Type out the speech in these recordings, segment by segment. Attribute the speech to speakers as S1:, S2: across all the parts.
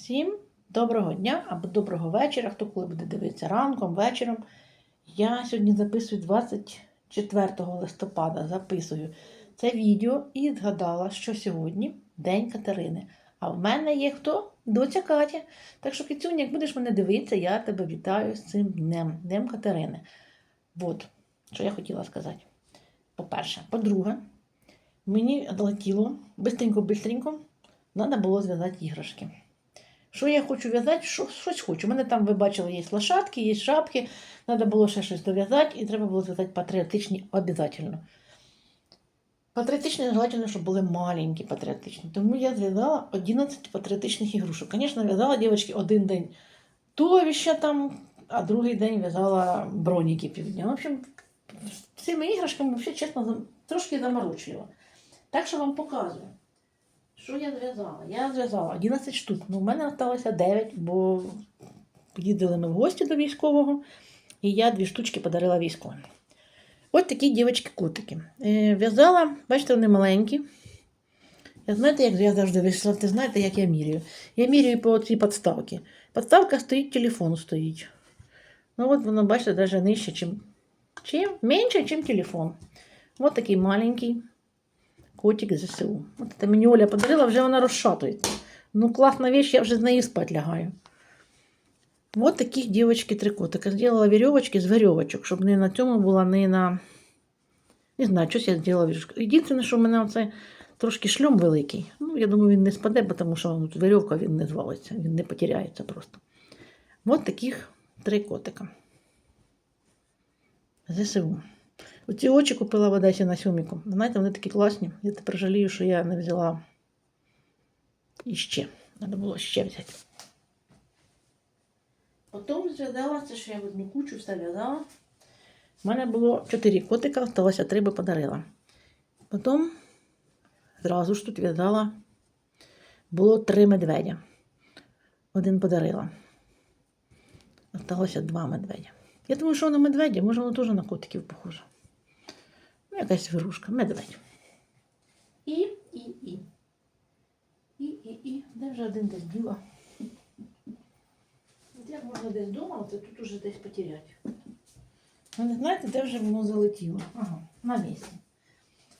S1: Всім доброго дня або доброго вечора, хто коли буде дивитися ранком, вечором. Я сьогодні записую 24 листопада, записую це відео і згадала, що сьогодні День Катерини. А в мене є хто? Доця Катя. Так що, Кицюня, як будеш мене дивитися, я тебе вітаю з цим днем, Днем Катерини. От, що я хотіла сказати. По-перше, по-друге, мені долетіло бистренько-бистренько, треба було зв'язати іграшки. Що я хочу в'язати, що, щось хочу. У мене там, ви бачили, є лошадки, є шапки, треба було ще щось дов'язати, і треба було зв'язати патріотичні обов'язково. Патріотичні желательно, щоб були маленькі патріотичні. Тому я зв'язала 11 патріотичних ігрушок. Звісно, в'язала дівчатки один день туловища там, а другий день в'язала броніки півдня. В общем, цими іграшками, взагалі, чесно, трошки заморочила. Так що вам показую. Що я зв'язала? Я зв'язала 11 штук. Ну, в мене залишилося 9, бо їздили ми в гості до військового, і я дві штучки подарила військовим. Ось такі дівчатки-котики. Е, в'язала, бачите, вони маленькі. Я знаєте, як я завжди вийшла, ти знаєте, як я міряю. Я міряю по цій підставці. Підставка стоїть, телефон стоїть. Ну от воно, бачите, навіть нижче, чим, чим менше, ніж телефон. Ось такий маленький котик ЗСУ. От це мені Оля подарила, вже вона розшатується. Ну, класна вещь, я вже з нею спать лягаю. Вот таких девочки три котика. Сделала веревочки з веревочок, щоб не на цьому була, не на. Не знаю, щось я зробила вірюшку. Єдине, що в мене оце трошки шльом великий. Ну, я думаю, він не спаде, тому що веревка він не звалиться, він не потеряється просто. Вот таких три котика. ЗСУ. Оці очі купила в Одесі на сьоміку. Знаєте, вони такі класні. Я тепер жалію, що я не взяла іще. Треба було ще взяти. Потім зв'язала що я в одну кучу все в'язала. У мене було 4 котика, сталося 3 би подарила. Потім зразу ж тут в'язала. Було 3 медведя. Один подарила. Осталося 2 медведя. Я думаю, що воно медведя, може воно теж на котиків похоже. Ну, якась вирушка, медведь. І, і, і. І, і, і. Де вже один десь діла? От Як можна десь це тут уже десь потеряти. Ви не знаєте, де вже воно залетіло? Ага, на місці.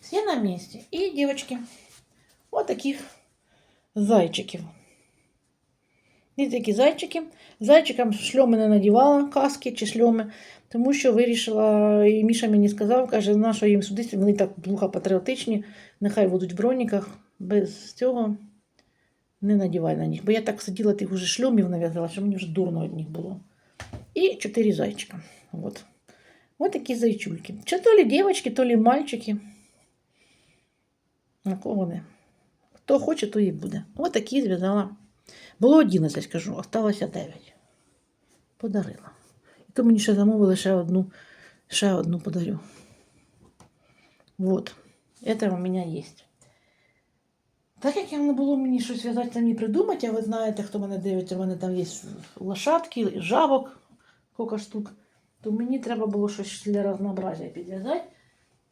S1: Всі на місці. І, дівчатки, отаких зайчиків. Ось такі зайчики. Зайчикам шльоми не надівала каски чи шльоми, тому що вирішила, і Міша мені сказав, каже, на що їм сюди, вони так плохо патріотичні, нехай будуть в броніках. Без цього не надівай на них. Бо я так сиділа, тих уже шльомів нав'язала, що мені вже дурно від них було. І чотири зайчика. От. Ось такі зайчульки. Чи то лі дівчатки, то лі мальчики. На кого вони? Хто хоче, то і буде. Ось такі зв'язала. Було 11, скажу, осталося 9. Подарила. І то мені ще замовили ще одну, ще одну подарю. Вот. Это у мене є. Так як не було мені щось зв'язати самі придумати, а ви знаєте, хто мене дивиться, в мене там є лошадки, жабок, кілька штук, то мені треба було щось для разнообразия підв'язати.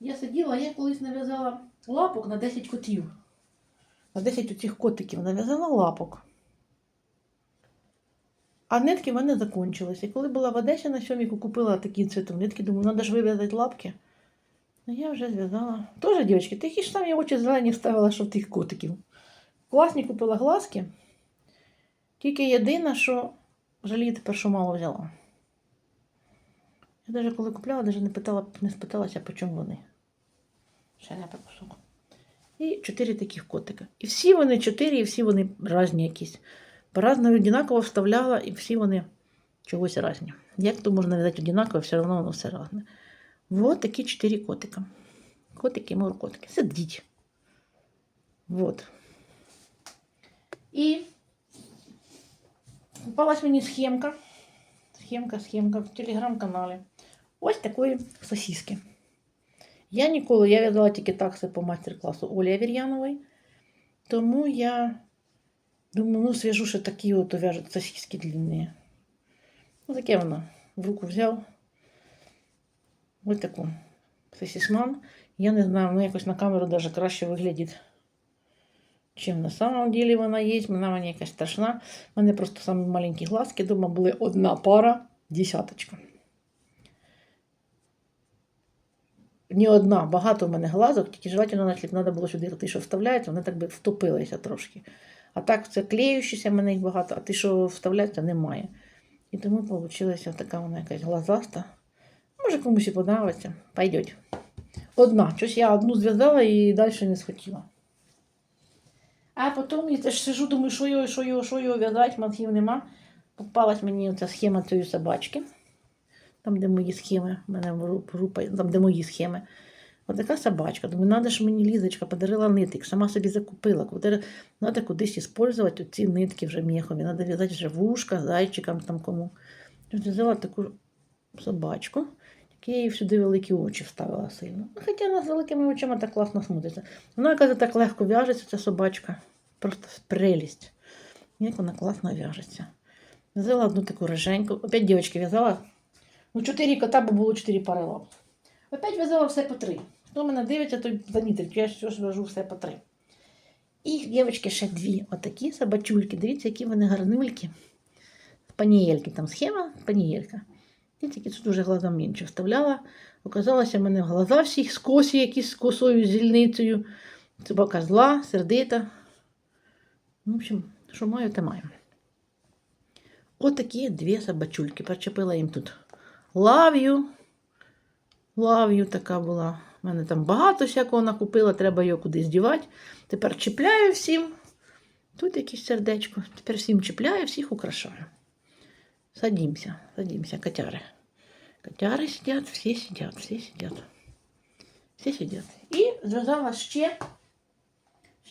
S1: Я сиділа, я колись нав'язала лапок на 10 котів. На 10 оцих котиків нав'язала лапок. А нитки в мене закінчилися. І коли була в Одесі на сьоміку, купила такі цвітом нитки, думаю, треба ж вив'язати лапки. Ну, я вже зв'язала. Тоже, дівчатки, такі ж самі очі зелені ставила, що в тих котиків. Класні купила глазки. Тільки єдине, що жалію тепер, що мало взяла. Я навіть коли купляла, навіть не, питала, не спиталася, по чому вони. Ще не кусок. І чотири таких котика. І всі вони чотири, і всі вони різні якісь. По-разному одинаково вставляла, і всі вони чогось різні. Як то можна взяти одинаково, все одно воно все різне. Вот такі чотири котика. Котики, моркотики. Сидіть. Вот. І попалась мені схемка. Схемка, схемка в телеграм-каналі. Ось такої сосиски. Я ніколи, я в'язала тільки такси по майстер-класу Олі Авір'янової. Тому я думаю, ну свяжу ще такі от в'яжуть сосиски длинні. Ну, таке воно. В руку взяв. Ось таку сосисман. Я не знаю, ну якось на камеру даже краще виглядить. чим на самом деле вона є. Вона мені якась страшна. У мене просто самі маленькі глазки. Дома були одна пара, десяточка. Ні одна, багато в мене глазок, тільки желательно, значить, треба було сюди що вставляються, вони так би втопилися трошки. А так це клеючіся, мене їх багато, а ті, що вставляються, немає. І тому вийшла така вона якась глазаста. Може комусь і подобається. Пойдеть. Одна. Щось я одну зв'язала і далі не схотіла. А потім я теж сижу, думаю, що його, що його, що його в'язати, мозгів нема. Попалась мені оця схема цієї собачки. Там, де мої схеми, мене група, там, де мої схеми. Така собачка. Думаю, треба ж мені Лізочка подарила нитик, сама собі закупила. Треба кудись використовувати ці нитки вже мехові. Треба в'язати вже вушка, зайчикам там кому. Взяла таку собачку. Тільки я їй сюди великі очі вставила сильно. Хоча вона з великими очима так класно смотриться. Вона, каже, так легко в'яжеться, ця собачка. Просто прелість. Як вона класно в'яжеться. Взяла одну таку риженьку. Опять дівчатки в'язала. Ну, чотири кота, бо було чотири пари лап. Опять в'язала все по три. Хто мене дивиться, той замітить, я щось в'яжу все по три. І, дівчатки, ще дві отакі собачульки. Дивіться, які вони гарнульки. Панієльки, там схема, панієлька. Я тільки тут дуже глазом менше вставляла. Оказалося, в мене в глаза всіх скосі, якісь з косою зільницею. Собака зла, сердита. В общем, що маю, те маю. Отакі дві собачульки. Причепила їм тут лав'ю. Лав'ю така була. У мене там багато всякого накупила, треба його кудись дівати. Тепер чіпляю всім. Тут якесь сердечко. Тепер всім чіпляю, всіх украшаю. Садимся, садимся, котяри. Котяри сидять, всі сидять, всі сидять. Всі сидять. І зв'язала ще,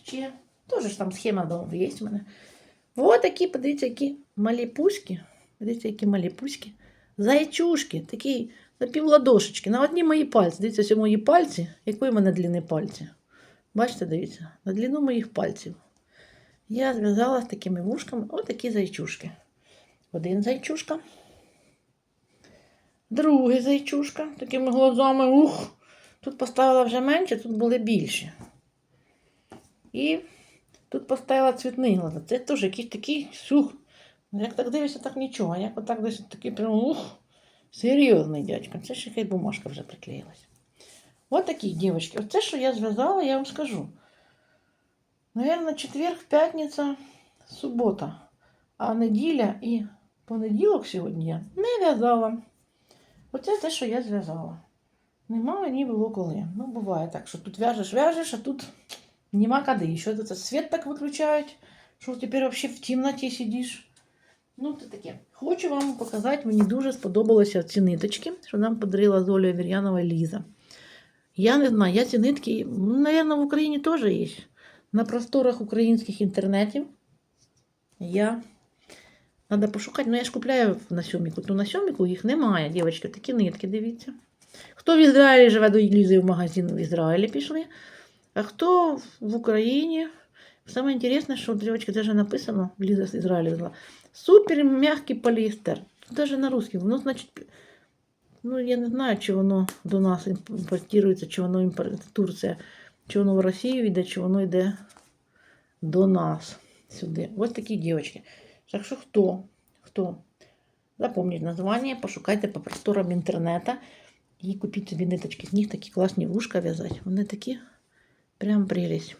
S1: ще, теж там схема дома є в мене. Ось такі, подивіться, які малі пуськи. Дивіться, які малі пуськи. Зайчушки, такі на півладошечки. На одні мої пальці. Дивіться, ось мої пальці. Якої в мене длини пальці? Бачите, дивіться, на длину моїх пальців. Я зв'язала з такими вушками отакі зайчушки. Один зайчушка. Другий зайчушка. Такими глазами. Ух! Тут поставила вже менше, тут були більші. І тут поставила цвітний глаза. Це теж якийсь такий сух. Як так дивишся, так нічого. Як отак десь такий прям ух. Серйозний дядько. Це ще хай бумажка вже приклеїлась. Ось такі дівчатки. Оце, що я зв'язала, я вам скажу. Наверное, четверг, п'ятниця, субота. А неділя і понеділок сьогодні я не в'язала. Оце те, що я зв'язала. Нема мені було коли. Ну, буває так, що тут в'яжеш, в'яжеш, а тут нема куди. І що це світ так виключають, що тепер взагалі в темноті сидиш. Ну, це таке. Хочу вам показати, мені дуже сподобалися ці ниточки, що нам подарила з Олею Вір'янова Ліза. Я не знаю, я ці нитки, мабуть, в Україні теж є. На просторах українських інтернетів. Я Треба пошукати. Ну, я ж купляю на сьоміку. То на сьоміку їх немає, дівчатки, такі нитки, дивіться. Хто в Ізраїлі живе до Лізи в магазин в Ізраїлі пішли, а хто в Україні. Саме інтересне, що дівчатки, даже написано, Ліза з Ізраїля. Супер м'який поліестер. Даже на русский. Воно, значить, ну, я не знаю, чи воно до нас імпортується, чи воно імпортується Турція, чи воно в Росію йде, чи воно йде до нас сюди. Ось такі дівчатки. Так що хто, хто запомніть названня, пошукайте по просторам інтернету і купіть собі ниточки. З них такі класні вушка в'язати. Вони такі прям прелість.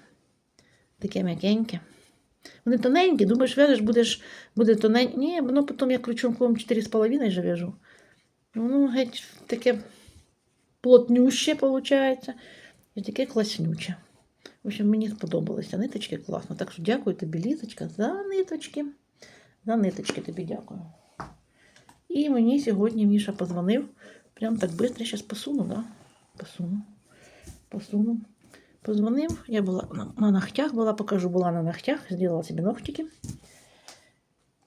S1: Таке м'якеньке. Вони тоненькі, думаєш, в'яжеш, будеш, буде тоненьке. Ні, воно потім я крючком 4,5 вже в'яжу. Воно геть таке плотнюще, виходить. І таке класнюче. В общем, мені сподобалися ниточки класно. Так що дякую тобі, Лізочка, за ниточки. За ниточки тобі дякую. І мені сьогодні Міша позвонив. Прям так швидко, зараз посуну, да? Посуну. Посуну. Позвонив, я була на, ногтях, була, покажу, була на ногтях, зробила собі ногтики.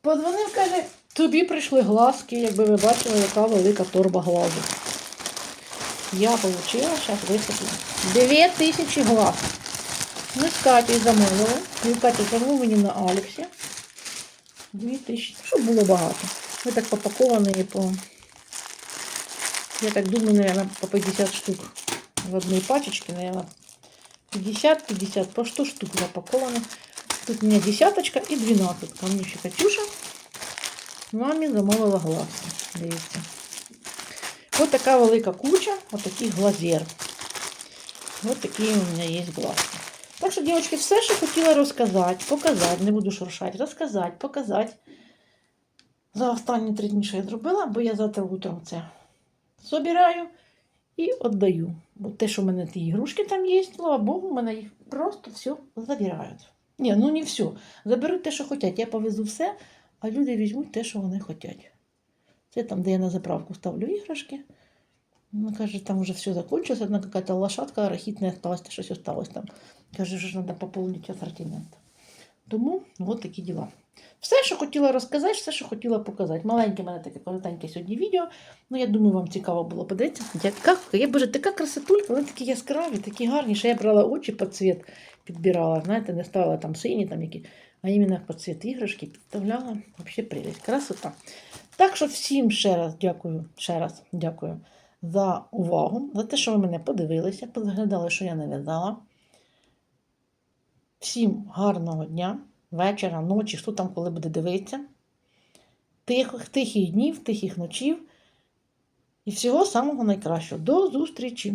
S1: Позвонив, каже, тобі прийшли глазки, якби ви бачили, яка велика торба глазу. Я отримала, зараз висоплю. 9 тисяч глаз. Ми з Катєю замовили. І Катя замовила мені на Алексі. 2000, щоб було багато. Ми так попаковані по, я так думаю, наверное, по 50 штук в одной пачечке, наверное, 50-50, по 100 штук запаковано. Тут у мене десяточка і двенадцатка. Мені ще Катюша мамі замовила глазки. Дивіться. Ось така велика куча, ось таких глазер. Ось такі у мене є глазки. Так що, дівчатки, все, що хотіла розказати, показати, не буду шуршати, розказати, показати. За останні три дні, що я зробила, бо я завтра утром це собираю і віддаю. Бо те, що в мене ті ігрушки там є, слава Богу, в мене їх просто все забирають. Ні, ну не все. Заберуть те, що хочуть. Я повезу все, а люди візьмуть те, що вони хочуть. Це там, де я на заправку ставлю іграшки. Вона каже, там вже все закончилось, одна какая-то лошадка арахітна осталась, та щось осталось там. Каже, що ж треба поповнити асортимент. Тому от такі діла. Все, що хотіла розказати, все, що хотіла показати. Маленьке в мене таке коротеньке сьогодні відео. Ну, я думаю, вам цікаво було подивитися. Яка, я боже, така красотулька, вони такі яскраві, такі гарні, що я брала очі під цвіт, підбирала. Знаєте, не ставила там сині, там які, а іменно під цвіт іграшки підставляла. Взагалі прелість. Красота. Так що всім ще раз дякую, ще раз дякую за увагу, за те, що ви мене подивилися, позаглядали, що я не в'язала. Всім гарного дня, вечора, ночі, хто там коли буде дивитися. Тихих, тихих днів, тихих ночів. І всього самого найкращого. До зустрічі!